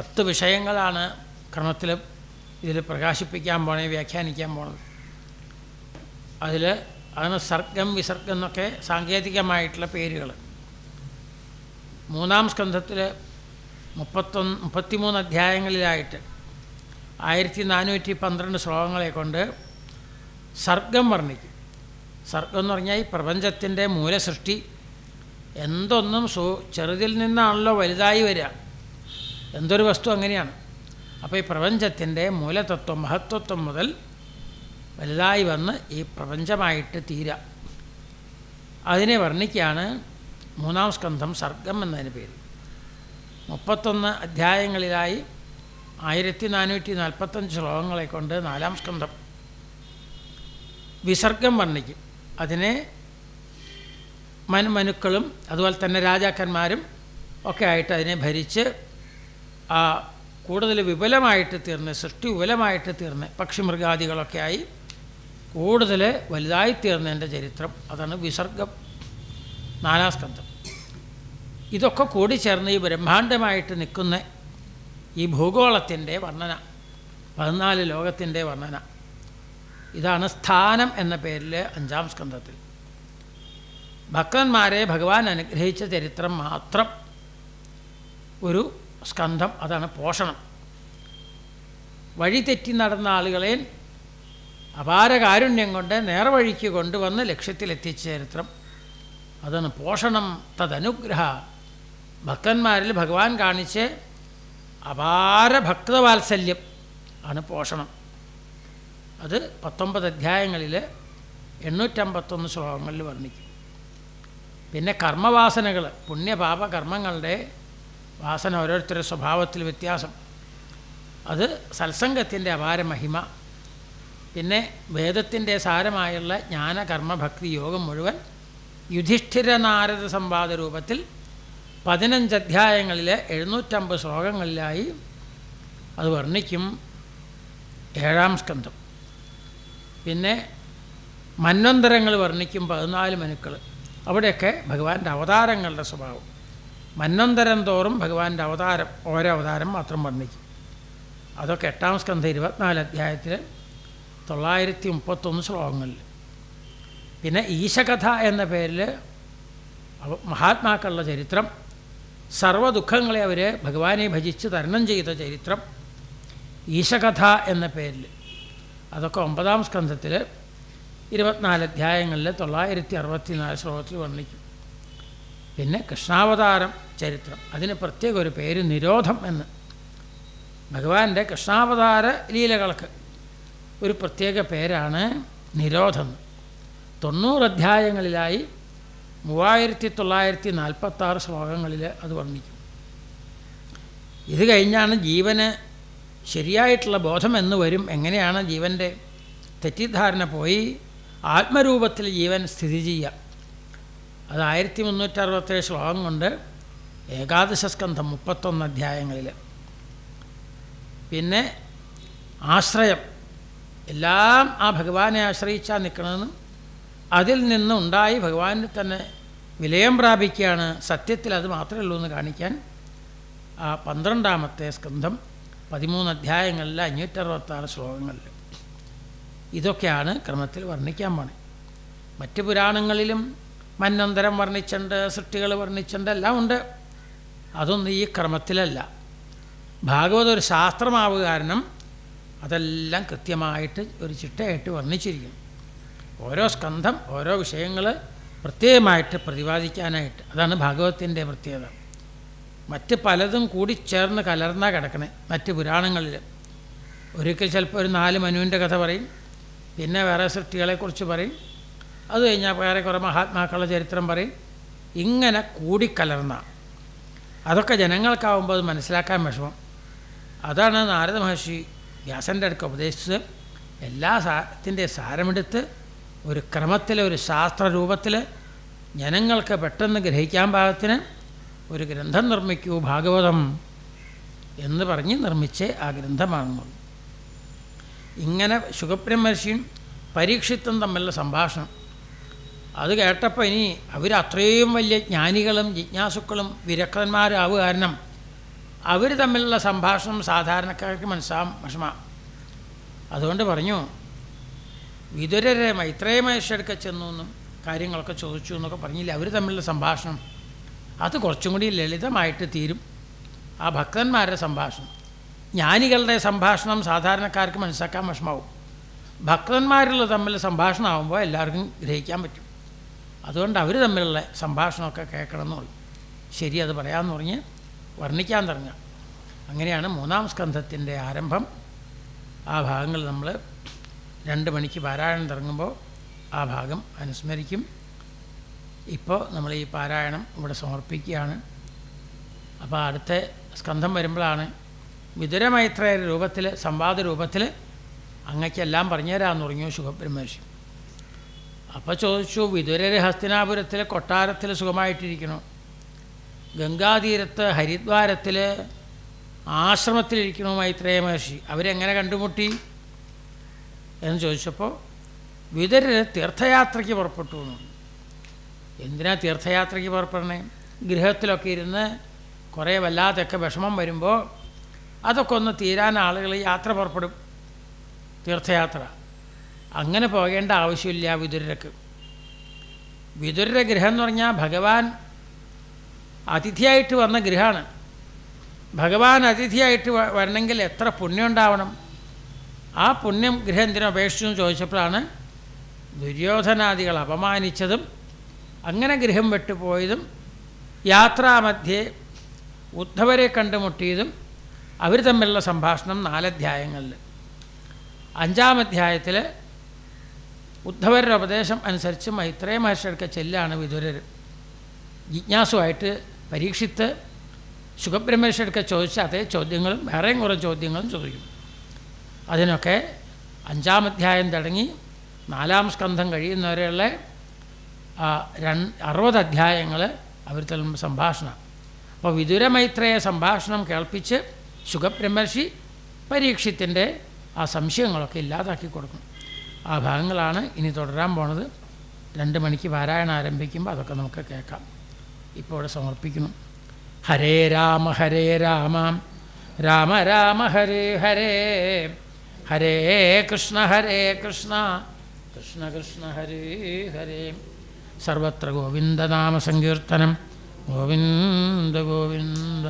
പത്ത് വിഷയങ്ങളാണ് ക്രമത്തിൽ ഇതിൽ പ്രകാശിപ്പിക്കാൻ പോണേ വ്യാഖ്യാനിക്കാൻ പോണത്. അതിൽ അതിന് സർഗം വിസർഗം എന്നൊക്കെ സാങ്കേതികമായിട്ടുള്ള പേരുകൾ മൂന്നാം സ്കന്ധത്തിൽ മുപ്പത്തൊന്ന് മുപ്പത്തിമൂന്ന് അധ്യായങ്ങളിലായിട്ട് ആയിരത്തി നാനൂറ്റി പന്ത്രണ്ട് ശ്ലോകങ്ങളെ കൊണ്ട് സർഗം വർണിക്കും. സർഗം എന്ന് പറഞ്ഞാൽ ഈ പ്രപഞ്ചത്തിന്റെ മൂലസൃഷ്ടി. എന്തൊന്നും സു ചെറുതിൽ നിന്നാണല്ലോ വലുതായി വരിക. എന്തൊരു വസ്തു അങ്ങനെയാണ്. അപ്പോൾ ഈ പ്രപഞ്ചത്തിന്റെ മൂലതത്വം മഹത്വത്വം മുതൽ വലുതായി വന്ന് ഈ പ്രപഞ്ചമായിട്ട് തീരുക അതിനെ വർണിക്കുകയാണ് മൂന്നാം സ്കന്ധം സർഗം എന്നതിന് പേര്. മുപ്പത്തൊന്ന് അധ്യായങ്ങളിലായി ആയിരത്തി നാനൂറ്റി നാൽപ്പത്തഞ്ച് ശ്ലോകങ്ങളെ കൊണ്ട് നാലാം സ്കന്ധം വിസർഗം വർണിക്കും. അതിനെ മനുമനുക്കളും അതുപോലെ തന്നെ രാജാക്കന്മാരും ഒക്കെ ആയിട്ട് അതിനെ ഭരിച്ച് കൂടുതൽ വിപുലമായിട്ട് തീർന്ന് സൃഷ്ടി വിപുലമായിട്ട് തീർന്ന് പക്ഷിമൃഗാദികളൊക്കെ ആയി കൂടുതൽ വലുതായി തീർന്നതിന്റെ ചരിത്രം അതാണ് വിസർഗം നാലാം സ്കന്ധം. ഇതൊക്കെ കൂടി ചേർന്ന് ഈ ബ്രഹ്മാണ്ഡമായിട്ട് നിൽക്കുന്ന ഈ ഭൂഗോളത്തിന്റെ വർണന പതിനാല് ലോകത്തിന്റെ വർണന. ഇതാണ് സ്ഥാനം എന്ന പേരിൽ അഞ്ചാം സ്കന്ധത്തിൽ. ഭക്തന്മാരെ ഭഗവാൻ അനുഗ്രഹിച്ച ചരിത്രം മാത്രം ഒരു സ്കന്ധം അതാണ് പോഷണം. വഴി തെറ്റി നടന്ന ആളുകളെ അപാരകാരുണ്യം കൊണ്ട് നേർവഴിക്ക് കൊണ്ടുവന്ന് ലക്ഷ്യത്തിലെത്തിച്ച ചരിത്രം അതാണ് പോഷണം തദനുഗ്രഹ. ഭക്തന്മാരിൽ ഭഗവാൻ കാണിച്ച് അപാര ഭക്തവാത്സല്യം ആണ് പോഷണം. അത് പത്തൊമ്പത് അധ്യായങ്ങളിൽ എണ്ണൂറ്റമ്പത്തൊന്ന് ശ്ലോകങ്ങളിൽ വർണിക്കും. പിന്നെ കർമ്മവാസനകൾ പുണ്യപാപ കർമ്മങ്ങളുടെ വാസന ഓരോരുത്തരുടെ സ്വഭാവത്തിൽ വ്യത്യാസം. അത് സത്സംഗത്തിന്റെ അപാര മഹിമ. പിന്നെ വേദത്തിന്റെ സാരമായുള്ള ജ്ഞാനകർമ്മ ഭക്തി യോഗം മുഴുവൻ യുധിഷ്ഠിര നാരദ സംവാദ രൂപത്തിൽ പതിനഞ്ച് അധ്യായങ്ങളിലെ എഴുന്നൂറ്റമ്പത് ശ്ലോകങ്ങളിലായി അത് വർണിക്കും ഏഴാം സ്കന്ധം. പിന്നെ മന്വന്തരങ്ങൾ വർണിക്കും പതിനാല് മനുക്കൾ. അവിടെയൊക്കെ ഭഗവാന്റെ അവതാരങ്ങളുടെ സ്വഭാവം. മന്വന്തരം തോറും ഭഗവാന്റെ അവതാരം ഓരോ അവതാരം മാത്രം വർണിക്കും. അതൊക്കെ എട്ടാം സ്കന്ധ ഇരുപത്തിനാല് അധ്യായത്തിൽ തൊള്ളായിരത്തി മുപ്പത്തൊന്ന് ശ്ലോകങ്ങളിൽ. പിന്നെ ഈശകഥ എന്ന പേരിൽ മഹാത്മാക്കളുടെ ചരിത്രം സർവ ദുഃഖങ്ങളെ അവർ ഭഗവാനെ ഭജിച്ച് തരണം ചെയ്ത ചരിത്രം ഈശകഥ എന്ന പേരിൽ അതൊക്കെ ഒമ്പതാം സ്കന്ധത്തിൽ ഇരുപത്തിനാല് അധ്യായങ്ങളിൽ തൊള്ളായിരത്തി അറുപത്തിനാല് ശ്ലോകത്തിൽ വർണിക്കും. പിന്നെ കൃഷ്ണാവതാരം ചരിത്രം. അതിന് പ്രത്യേക ഒരു പേര് നിരോധം എന്ന്. ഭഗവാന്റെ കൃഷ്ണാവതാര ലീലകൾക്ക് ഒരു പ്രത്യേക പേരാണ് നിരോധം. തൊണ്ണൂറ് അധ്യായങ്ങളിലായി മൂവായിരത്തി തൊള്ളായിരത്തി നാൽപ്പത്താറ് ശ്ലോകങ്ങളിൽ അത് വർണിക്കും. ഇത് കഴിഞ്ഞാണ് ജീവന് ശരിയായിട്ടുള്ള ബോധം എന്ന് വരും. എങ്ങനെയാണ് ജീവന്റെ തെറ്റിദ്ധാരണ പോയി? ആത്മരൂപത്തിൽ ജീവൻ സ്ഥിതി ചെയ്യുക അത് ആയിരത്തി മുന്നൂറ്ററുപത്തേഴ് ശ്ലോകം കൊണ്ട് ഏകാദശ സ്കന്ധം മുപ്പത്തൊന്ന് അധ്യായങ്ങളിൽ. പിന്നെ ആശ്രയം. എല്ലാം ആ ഭഗവാനെ ആശ്രയിച്ചാൽ നിൽക്കണമെന്നും അതിൽ നിന്നുണ്ടായി ഭഗവാനിൽ തന്നെ വിലയം പ്രാപിക്കുകയാണ്. സത്യത്തിൽ അത് മാത്രമേ ഉള്ളൂ എന്ന് കാണിക്കാൻ ആ പന്ത്രണ്ടാമത്തെ സ്കന്ധം പതിമൂന്ന് അധ്യായങ്ങളിൽ അഞ്ഞൂറ്ററുപത്താറ് ശ്ലോകങ്ങളിൽ. ഇതൊക്കെയാണ് ക്രമത്തിൽ വർണിക്കാൻ പോണേ. മറ്റ് പുരാണങ്ങളിലും മന്നന്തരം വർണിച്ചുണ്ട് സൃഷ്ടികൾ വർണിച്ചുണ്ട് എല്ലാം ഉണ്ട്. അതൊന്നും ഈ ക്രമത്തിലല്ല. ഭാഗവത ഒരു ശാസ്ത്രമാവുക കാരണം അതെല്ലാം കൃത്യമായിട്ട് ഒരു ചിട്ടയായിട്ട് വർണിച്ചിരിക്കുന്നു. ഓരോ സ്കന്ധം ഓരോ വിഷയങ്ങൾ പ്രത്യേകമായിട്ട് പ്രതിപാദിക്കാനായിട്ട്. അതാണ് ഭാഗവത്തിന്റെ പ്രത്യേകത. മറ്റ് പലതും കൂടി ചേർന്ന് കലർന്നാ കിടക്കണേ മറ്റ് പുരാണങ്ങളിൽ. ഒരിക്കൽ ചിലപ്പോൾ ഒരു നാല് മനുവിന്റെ കഥ പറയും പിന്നെ വേറെ സൃഷ്ടികളെക്കുറിച്ച് പറയും. അത് കഴിഞ്ഞാൽ വേറെ കുറേ മഹാത്മാക്കളുടെ ചരിത്രം പറയും. ഇങ്ങനെ കൂടിക്കലർന്ന. അതൊക്കെ ജനങ്ങൾക്കാവുമ്പോൾ അത് മനസ്സിലാക്കാൻ വിഷമം. അതാണ് നാരദ മഹർഷി വ്യാസന്റെ അടുക്ക ഉപദേശിച്ചത്. എല്ലാ സാരത്തിന്റെ സാരമെടുത്ത് ഒരു ക്രമത്തിൽ ഒരു ശാസ്ത്ര ശാസ്ത്രരൂപത്തിൽ ജനങ്ങൾക്ക് പെട്ടെന്ന് ഗ്രഹിക്കാൻ പാകത്തിന് ഒരു ഗ്രന്ഥം നിർമ്മിക്കൂ ഭാഗവതം എന്ന് പറഞ്ഞ് നിർമ്മിച്ച് ആ ഗ്രന്ഥമാണെന്നുള്ളൂ ഇങ്ങനെ ശുഖബ്രഹ്മർഷിയും പരീക്ഷിത്തും തമ്മിലുള്ള സംഭാഷണം. അത് കേട്ടപ്പോൾ ഇനി അവർ അത്രയും വലിയ ജ്ഞാനികളും ജിജ്ഞാസുക്കളും വിരക്തന്മാരാവുക കാരണം അവർ തമ്മിലുള്ള സംഭാഷണം സാധാരണക്കാർക്ക് മനസ്സാം വിഷമ. അതുകൊണ്ട് പറഞ്ഞു വിതുരരെ മൈത്രേയ മഹർഷിയെടുക്കെ ചെന്നു എന്നും കാര്യങ്ങളൊക്കെ ചോദിച്ചു എന്നൊക്കെ പറഞ്ഞില്ല? അവർ തമ്മിലുള്ള സംഭാഷണം അത് കുറച്ചും കൂടി ലളിതമായിട്ട് തീരും. ആ ഭക്തന്മാരുടെ സംഭാഷണം. ജ്ഞാനികളുടെ സംഭാഷണം സാധാരണക്കാർക്ക് മനസ്സിലാക്കാൻ വിഷമാവും. ഭക്തന്മാരുള്ള തമ്മിൽ സംഭാഷണമാകുമ്പോൾ എല്ലാവർക്കും ഗ്രഹിക്കാൻ പറ്റും. അതുകൊണ്ട് അവർ തമ്മിലുള്ള സംഭാഷണമൊക്കെ കേൾക്കണം എന്ന് പറഞ്ഞു. ശരി അത് പറയാമെന്ന് പറഞ്ഞ് വർണിക്കാൻ തുടങ്ങുക. അങ്ങനെയാണ് മൂന്നാം സ്കന്ധത്തിന്റെ ആരംഭം. ആ ഭാഗങ്ങൾ നമ്മൾ രണ്ട് മണിക്ക് പാരായണം തുടങ്ങുമ്പോൾ ആ ഭാഗം അനുസ്മരിക്കും. ഇപ്പോൾ നമ്മൾ ഈ പാരായണം ഇവിടെ സമർപ്പിക്കുകയാണ്. അപ്പോൾ അടുത്ത സ്കന്ധം വരുമ്പോഴാണ് വിതുരമൈത്രയ രൂപത്തിൽ സംവാദ രൂപത്തിൽ പറഞ്ഞുതരാമെന്ന് പറഞ്ഞു സുഖബ്രഹ്മർഷി അപ്പോൾ ചോദിച്ചു വിതുരര് ഹസ്തിനാപുരത്തിലെ കൊട്ടാരത്തിൽ സുഖമായിട്ടിരിക്കണം? ഗംഗാതീരത്ത് ഹരിദ്വാരത്തിൽ ആശ്രമത്തിലിരിക്കണോ മൈത്രേയ മഹർഷി? അവരെങ്ങനെ കണ്ടുമുട്ടി? എന്ന് ചോദിച്ചപ്പോൾ വിതുരര് തീർത്ഥയാത്രയ്ക്ക് പുറപ്പെട്ടു എന്നു. എന്തിനാ തീർത്ഥയാത്രയ്ക്ക് പുറപ്പെടണേ? ഗൃഹത്തിലൊക്കെ ഇരുന്ന് കുറേ വല്ലാതൊക്കെ വിഷമം വരുമ്പോൾ അതൊക്കെ ഒന്ന് തീരാൻ ആളുകൾ യാത്ര പുറപ്പെടും. തീർത്ഥയാത്ര. അങ്ങനെ പോകേണ്ട ആവശ്യമില്ല വിതുരക്ക് വിതുരരുടെ ഗൃഹം എന്ന് പറഞ്ഞാൽ ഭഗവാൻ അതിഥിയായിട്ട് വന്ന ഗൃഹമാണ്. ഭഗവാൻ അതിഥിയായിട്ട് വരണമെങ്കിൽ എത്ര പുണ്യം ഉണ്ടാവണം? ആ പുണ്യം ഗൃഹം എന്തിനു അപേക്ഷിച്ചു എന്ന് ചോദിച്ചപ്പോഴാണ് ദുര്യോധനാദികൾ അപമാനിച്ചതും അങ്ങനെ ഗൃഹം വിട്ടുപോയതും യാത്രാമധ്യേ ഉദ്ധവരെ കണ്ടുമുട്ടിയതും അവർ തമ്മിലുള്ള സംഭാഷണം നാലധ്യായങ്ങളിൽ. അഞ്ചാം അധ്യായത്തിൽ ഉദ്ധവരുടെ ഉപദേശം അനുസരിച്ച് മൈത്രേയ മഹർഷിയുടെ ചെല്ലാണ് വിതുരർ. ജിജ്ഞാസുവായിട്ട് പരീക്ഷിത്ത് സുഖബ്രഹ്മർഷിയൊക്കെ ചോദിച്ച അതേ ചോദ്യങ്ങളും വേറെയും കുറേ ചോദ്യങ്ങളും ചോദിക്കും. അതിനൊക്കെ അഞ്ചാം അധ്യായം തുടങ്ങി നാലാം സ്കന്ധം കഴിയുന്നവരെയുള്ള അറുപത് അധ്യായങ്ങൾ അവർ തമ്മിൽ സംഭാഷണം. അപ്പോൾ വിദുരമൈത്രേയ സംഭാഷണം കേൾപ്പിച്ച് സുഖബ്രഹ്മർഷി പരീക്ഷത്തിന്റെ ആ സംശയങ്ങളൊക്കെ ഇല്ലാതാക്കി കൊടുക്കും. ആ ഭാഗങ്ങളാണ് ഇനി തുടരാൻ പോണത്. രണ്ട് മണിക്ക് പാരായണം ആരംഭിക്കുമ്പോൾ അതൊക്കെ നമുക്ക് കേൾക്കാം. ഇപ്പോൾ ഇവിടെ സമർപ്പിക്കുന്നു. ഹരേ രാമ ഹരേ രാമ. രാമ രാമ ഹരേ ഹരേ. ഹരേ കൃഷ്ണ ഹരേ കൃഷ്ണ. കൃഷ്ണ കൃഷ്ണ ഹരേ ഹരേ. സർവത്ര ഗോവിന്ദനാമ സങ്കീർത്തനം. ഗോവിന്ദ ഗോവിന്ദ.